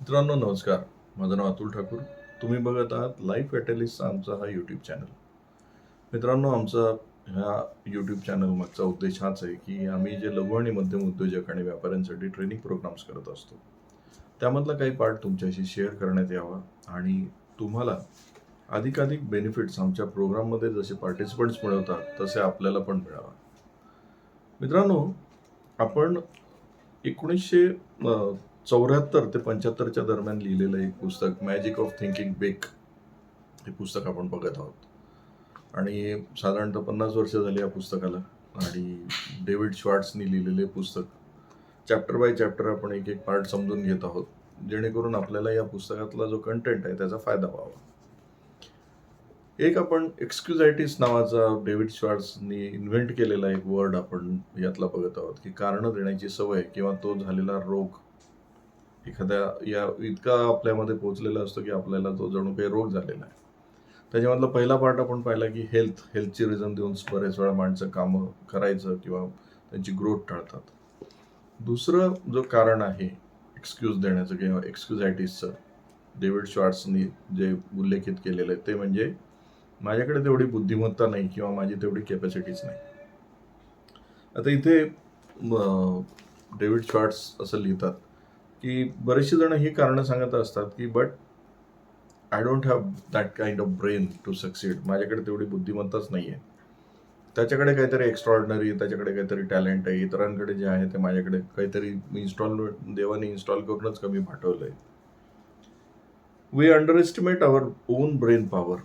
मित्रांनो नमस्कार. माझं नाव अतुल ठाकूर. तुम्ही बघत आहात लाईफ ॲटलिस्टचा आमचा हा यूट्यूब चॅनल मित्रांनो आमचा ह्या यूट्यूब चॅनल मागचा उद्देश हाच आहे की आम्ही जे लघु आणि मध्यम उद्योजक आणि व्यापाऱ्यांसाठी ट्रेनिंग प्रोग्राम्स करत असतो. त्यामधला काही पार्ट तुमच्याशी शेअर करण्यात यावा आणि तुम्हाला अधिकाधिक बेनिफिट्स आमच्या प्रोग्राममध्ये जसे पार्टिसिपंट्स मिळवतात तसे आपल्याला पण मिळावा. मित्रांनो आपण एकोणीसशे चौऱ्याहत्तर ते पंच्याहत्तरच्या दरम्यान लिहिलेलं एक पुस्तक मॅजिक ऑफ थिंकिंग बेक हे पुस्तक आपण बघत आहोत. आणि साधारणतः पन्नास वर्ष झाली या पुस्तकाला आणि डेव्हिड श्वार्ट्सनी लिहिलेले पुस्तक. चॅप्टर बाय चॅप्टर आपण एक एक पार्ट समजून घेत आहोत जेणेकरून आपल्याला या पुस्तकातला जो कंटेंट आहे त्याचा फायदा व्हावा. एक आपण एक्सक्युझायटीस नावाचा डेव्हिड श्वार्ट्सनी इन्व्हेंट केलेला एक वर्ड आपण यातला बघत आहोत की कारणं देण्याची सवय किंवा तो झालेला रोग एखाद्या या इतका आपल्यामध्ये पोहोचलेला असतो की आपल्याला तो जणू काही रोग झालेला आहे. त्याच्यामधला पहिला पार्ट आपण पाहिला की हेल्थ हेल्थची रिझन देऊन बरेच वेळा माणसं कामं करायचं किंवा त्यांची ग्रोथ टाळतात. दुसरं जो कारण आहे एक्सक्यूज देण्याचं किंवा एक्सक्युजायटिसचं डेव्हिड श्वार्ट्सनी जे उल्लेखित केलेलं आहे ते म्हणजे माझ्याकडे तेवढी बुद्धिमत्ता नाही किंवा माझी तेवढी कॅपॅसिटीच नाही. आता इथे डेव्हिड श्वार्ट्स असं लिहितात की बरेचसे जण ही कारणं सांगत असतात की but I don't have that kind of brain to succeed माझ्याकडे तेवढी बुद्धिमत्ताच नाही आहे त्याच्याकडे काहीतरी एक्स्ट्रॉर्डनरी त्याच्याकडे काहीतरी टॅलेंट आहे इतरांकडे जे आहे ते माझ्याकडे काहीतरी इन्स्टॉल देवाने इन्स्टॉल करूनच कमी पाठवलं आहे we underestimate our own brain power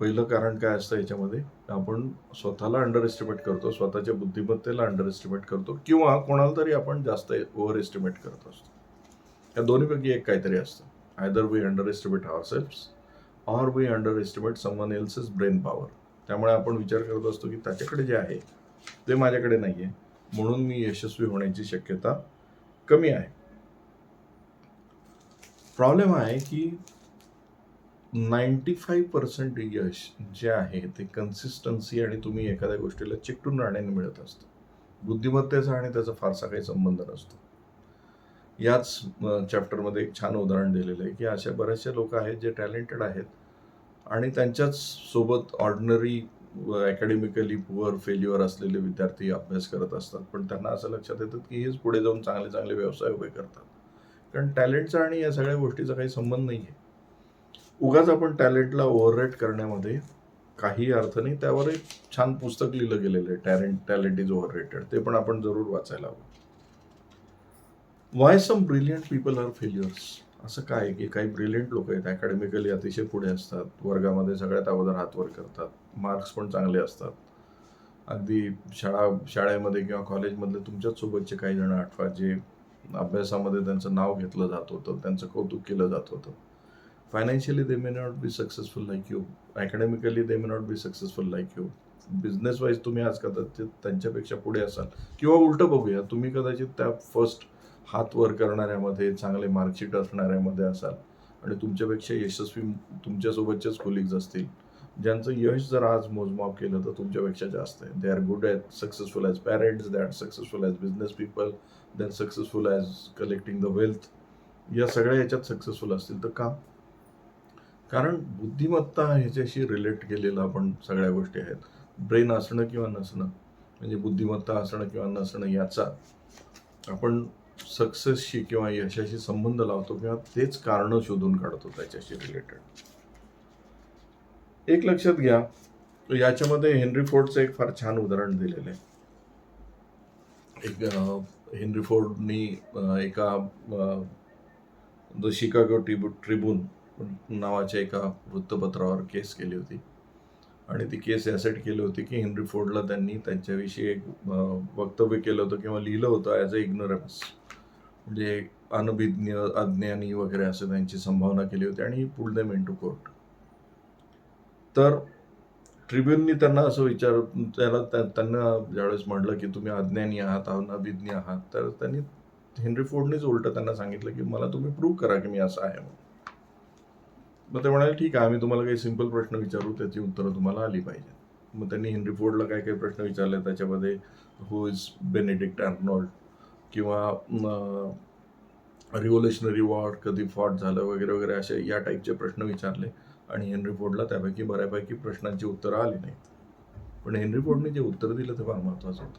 पहिलं कारण काय असतं याच्यामध्ये आपण स्वतःला अंडर एस्टिमेट करतो स्वतःच्या बुद्धिमत्तेला अंडर एस्टिमेट करतो किंवा कोणाला तरी आपण जास्त ओव्हर एस्टिमेट करत असतो. या दोन्हीपैकी एक काहीतरी असतं. Either we underestimate our selfs or we underestimate someone else's brain power त्यामुळे आपण विचार करत असतो की त्याच्याकडे जे आहे ते माझ्याकडे नाही आहे म्हणून मी यशस्वी होण्याची शक्यता कमी आहे. प्रॉब्लेम आहे की नाईन्टी फाईव्ह पर्सेंट यश जे आहे ते कन्सिस्टन्सी आणि तुम्ही एखाद्या गोष्टीला चिकटून राहण्याने मिळत असतं. बुद्धिमत्तेचा आणि त्याचा फारसा काही संबंध नसतो. याच चॅप्टरमध्ये एक छान उदाहरण दिलेलं आहे की अशा बऱ्याचशा लोक आहेत जे टॅलेंटेड आहेत आणि त्यांच्याच सोबत ऑर्डिनरी अकॅडमिकली पुअर फेल्युअर असलेले विद्यार्थी अभ्यास करत असतात. पण त्यांना असं लक्षात येतं की हेच पुढे जाऊन चांगले चांगले व्यवसाय उभे करतात. कारण टॅलेंटचा आणि या सगळ्या गोष्टीचा काही संबंध नाही आहे. उगाच आपण टॅलेंटला ओव्हररेट करण्यामध्ये काही अर्थ नाही. त्यावर एक छान पुस्तक लिहिलं गेलेलं आहे. टॅलेंट टॅलेंट इज ओव्हररेटेड ते पण आपण जरूर वाचायला हवं. Why some brilliant people are failures असं काय आहे की काही ब्रिलियंट लोक आहेत अकॅडमिकली अतिशय पुढे असतात वर्गामध्ये सगळ्यात अगोदर हातवर करतात मार्क्स पण चांगले असतात. अगदी शाळा शाळेमध्ये किंवा कॉलेजमधले तुमच्याच सोबतचे काही जण आठवा जे अभ्यासामध्ये त्यांचं नाव घेतलं जात होतं त्यांचं कौतुक केलं जात होतं. Financially they may not be successful like you academically they may not be successful like you business wise तुम्ही आज कदाचित त्यांच्यापेक्षा पुढे असाल. किंवा उलटं बघूया तुम्ही कदाचित त्या फर्स्ट हात वर करणाऱ्यामध्ये चांगले मार्कशीट असणाऱ्यामध्ये असाल आणि तुमच्यापेक्षा यशस्वी तुमच्यासोबतचेच कोलिग्ज असतील ज्यांचं यश जर आज मोजमाप केलं तर तुमच्यापेक्षा जास्त आहे. They are good at successful as parents they are successful as business people than successful as collecting the wealth या सगळ्या याच्यात सक्सेसफुल असतील तर का? कारण बुद्धिमत्ता ह्याच्याशी रिलेट केलेलं आपण सगळ्या गोष्टी आहेत. ब्रेन असणं किंवा नसणं म्हणजे बुद्धिमत्ता असणं किंवा नसणं याचा आपण सक्सेसशी किंवा यशाशी संबंध लावतो किंवा तेच कारणं शोधून काढतो त्याच्याशी रिलेटेड एक लक्षात घ्या याच्यामध्ये हेनरी फोर्डचं एक फार छान उदाहरण दिलेलं आहे. एक हेनरी फोर्डनी एका द शिकागो ट्रिब्यू ट्रिब्यून नावाच्या एका वृत्तपत्रावर केस केली होती. आणि ती केस ॲसेट केली होती की हेनरी फोर्डला त्यांनी त्यांच्याविषयी एक वक्तव्य केलं होतं किंवा लिहिलं होतं ॲज अ इग्नोरन्स. म्हणजे अनभिज्ञ अज्ञानी वगैरे असं त्यांची संभावना केली होती आणि pull them in to court तर ट्रिब्युननी त्यांना असं विचार त्याला त्यांना ज्यावेळेस म्हटलं की तुम्ही अज्ञानी आहात अनभिज्ञ आहात तर त्यांनी हेनरी फोर्डनेच उलटं त्यांना सांगितलं की मला तुम्ही प्रूव्ह करा की मी असं आहे म्हणून. मग ते म्हणाले ठीक आहे आम्ही तुम्हाला काही सिंपल प्रश्न विचारू त्याची उत्तरं तुम्हाला आली पाहिजे मग त्यांनी हेनरी फोर्डला काय काही प्रश्न विचारले त्याच्यामध्ये हु इज बेनेडिक्ट अर्नॉल्ड किंवा रिव्होल्युशनरी वॉर कधी फॉट झालं वगैरे वगैरे असे या टाईपचे प्रश्न विचारले आणि हेनरी फोर्डला त्यापैकी बऱ्यापैकी प्रश्नांची उत्तरं आली नाहीत पण हेनरी फोर्डने जे उत्तर दिलं ते फार महत्त्वाचं होतं.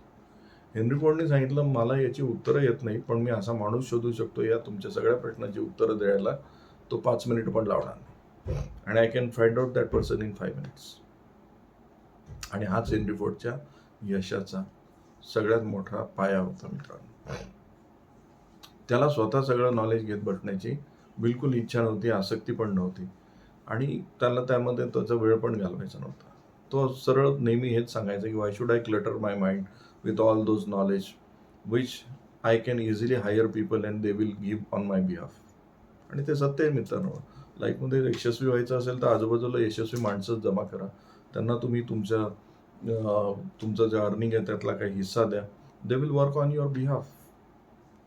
हेनरी फोर्डने सांगितलं मला याची उत्तरं येत नाही पण मी असा माणूस शोधू शकतो या तुमच्या सगळ्या प्रश्नांची उत्तरं द्यायला तो पाच मिनिट पण लावणार नाही. आणि I can find out that person in five minutes आणि हाच हेनरी फोर्डच्या यशाचा सगळ्यात मोठा पाया होता मित्रांनो. त्याला स्वतः सगळं नॉलेज घेत बसण्याची बिलकुल इच्छा नव्हती आसक्ती पण नव्हती. आणि त्याला त्यामध्ये त्याचा वेळ पण घालवायचा नव्हता. तो सरळ नेहमी हेच सांगायचं की why should I clutter my mind with all those knowledge which I can easily hire people and they will give on my behalf आणि ते सत्य आहे मित्रांनो. लाईफमध्ये यशस्वी व्हायचं असेल तर आजूबाजूला यशस्वी माणसंच जमा करा. त्यांना तुम्ही तुमच्या तुमचा तुमचं जे अर्निंग आहे त्यातला काही हिस्सा द्या. They will work on your behalf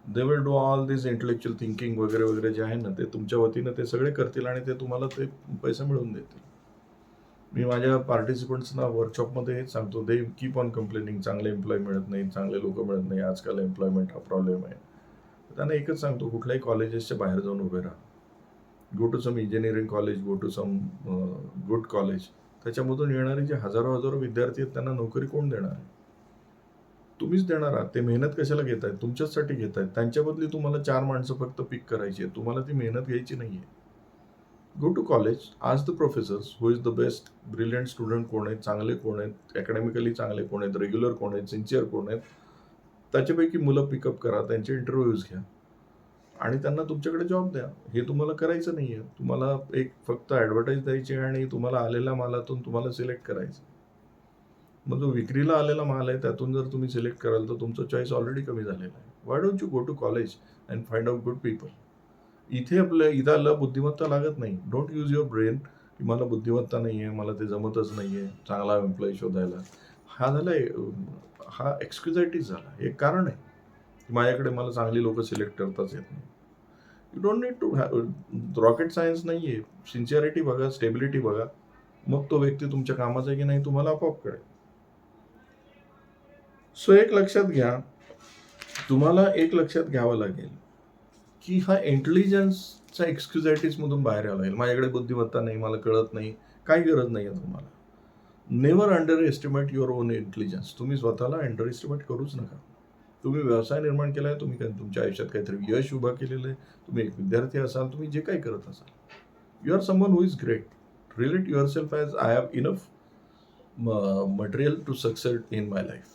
they will do all this intellectual thinking वगैरे वगैरे जे आहे ना ते तुमच्या वतीनं ते सगळे करतील आणि ते तुम्हाला ते पैसे मिळवून देतील. मी माझ्या पार्टिसिपंट्सना वर्कशॉपमध्ये हेच सांगतो. दे कीप ऑन कंप्लेनिंग चांगले एम्प्लॉय मिळत नाही चांगले लोक मिळत नाही आजकाल एम्प्लॉयमेंट हा प्रॉब्लेम आहे. त्यांना एकच सांगतो कुठल्याही कॉलेजेसच्या बाहेर जाऊन उभे राहा. Go to some engineering college go to some good college त्याच्यामधून येणारे जे हजारो हजारो विद्यार्थी आहेत त्यांना नोकरी कोण देणार? आहे तुम्हीच देणार आहात. ते मेहनत कशाला घेत आहेत तुमच्याचसाठी घेत आहेत त्यांच्या बदली तुम्हाला चार माणसं फक्त पिक करायची आहे तुम्हाला ती मेहनत घ्यायची नाही आहे गो टू कॉलेज आज the professors who is the best brilliant student कोण आहेत चांगले कोण आहेत अकॅडमिकली चांगले कोण आहेत रेग्युलर कोण आहेत सिन्सिअर कोण आहेत त्याच्यापैकी मुलं पिकअप करा त्यांचे इंटरव्ह्यूज घ्या आणि त्यांना तुमच्याकडे जॉब द्या. हे तुम्हाला करायचं नाही आहे तुम्हाला एक फक्त ॲडव्हर्टाईज द्यायची आणि तुम्हाला आलेल्या मालातून तुम्हाला सिलेक्ट करायचं मग जो विक्रीला आलेला माल आहे त्यातून जर तुम्ही सिलेक्ट कराल तर तुमचं चॉईस ऑलरेडी कमी झालेला आहे. Why don't you go to college and find out good people इथे आपल्या इथं बुद्धिमत्ता लागत नाही. डोंट यूज युअर ब्रेन की मला बुद्धिमत्ता नाही आहे मला ते जमतच नाही आहे चांगला एम्प्लॉई शोधायला. हा झाला हा एक्सक्युझायटीज झाला. एक कारण आहे. की माझ्याकडे मला चांगली लोक सिलेक्ट करताच येत नाही. You don't need to rocket science नाही आहे सिन्सिअरिटी बघा स्टेबिलिटी बघा. मग तो व्यक्ती तुमच्या कामाचा आहे की नाही तुम्हाला आपोआप कळेल. सो एक लक्षात घ्या. तुम्हाला एक लक्षात घ्यावं लागेल की हा इंटेलिजन्सचा एक्सक्युजायटीजमधून बाहेर यावं लागेल. माझ्याकडे बुद्धिमत्ता नाही मला कळत नाही काही गरज नाही आहे तुम्हाला. Never underestimate your own intelligence तुम्ही स्वतःला अंडर एस्टिमेट करूच नका. तुम्ही व्यवसाय निर्माण केला आहे तुम्ही तुमच्या आयुष्यात काहीतरी यश उभा केलेलं आहे तुम्ही एक विद्यार्थी असाल तुम्ही जे काही करत असाल. You are someone who is great relate yourself as I have enough material to success in my life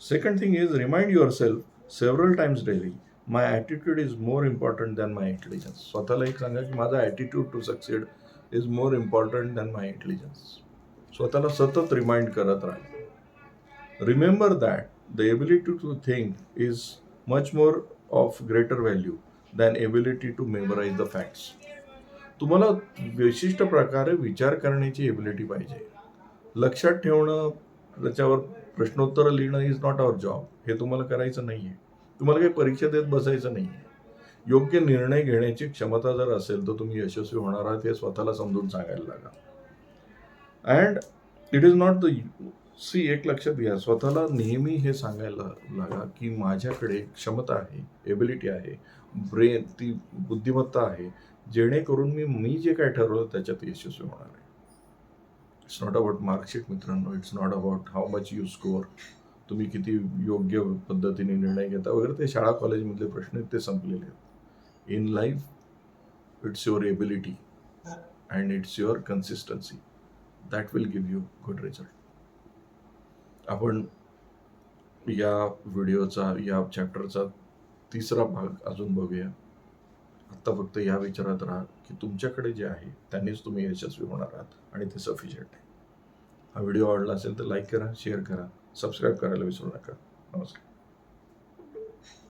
Second thing is remind yourself several times daily my attitude is more important than my intelligence. स्वतःला एक सांगा की माझा attitude to succeed is more important than my intelligence स्वतःला सतत remind करत राहा remember that the ability to think is much more of greater value than ability to memorise the facts तुम्हाला विशिष्ट प्रकारे विचार करण्याची एबिलिटी पाहिजे. लक्षात ठेवणं त्याच्यावर प्रश्नोत्तर लिहिणं इज नॉट आवर जॉब हे तुम्हाला करायचं नाही आहे तुम्हाला काही परीक्षा देत बसायचं नाही आहे योग्य निर्णय घेण्याची क्षमता जर असेल तर तुम्ही यशस्वी होणार आहात हे स्वतःला समजून सांगायला लागा. And it is not the C एक लक्षात घ्या. स्वतःला नेहमी हे सांगायला लागा की माझ्याकडे क्षमता आहे एबिलिटी आहे ब्रेन ती बुद्धिमत्ता आहे. जेणेकरून मी मी जे काय ठरवलं त्याच्यात यशस्वी होणार आहे. इट्स नॉट अबाउट मार्कशीट मित्रांनो. It's not about how much you score तुम्ही किती योग्य पद्धतीने निर्णय घेता वगैरे ते शाळा कॉलेजमधले प्रश्न आहेत ते संपलेले आहेत. In life it's your ability and it's your consistency that will give you good result आपण या व्हिडिओचा या चॅप्टरचा तिसरा भाग अजून बघूया. आत्ता फक्त या विचारात राहा की तुमच्याकडे जे आहे त्यांनीच तुम्ही यशस्वी होणार आहात आणि ते सफिशियंट आहे. हा व्हिडिओ आवडला असेल तर लाईक करा शेअर करा सबस्क्राईब करायला विसरू नका. नमस्कार.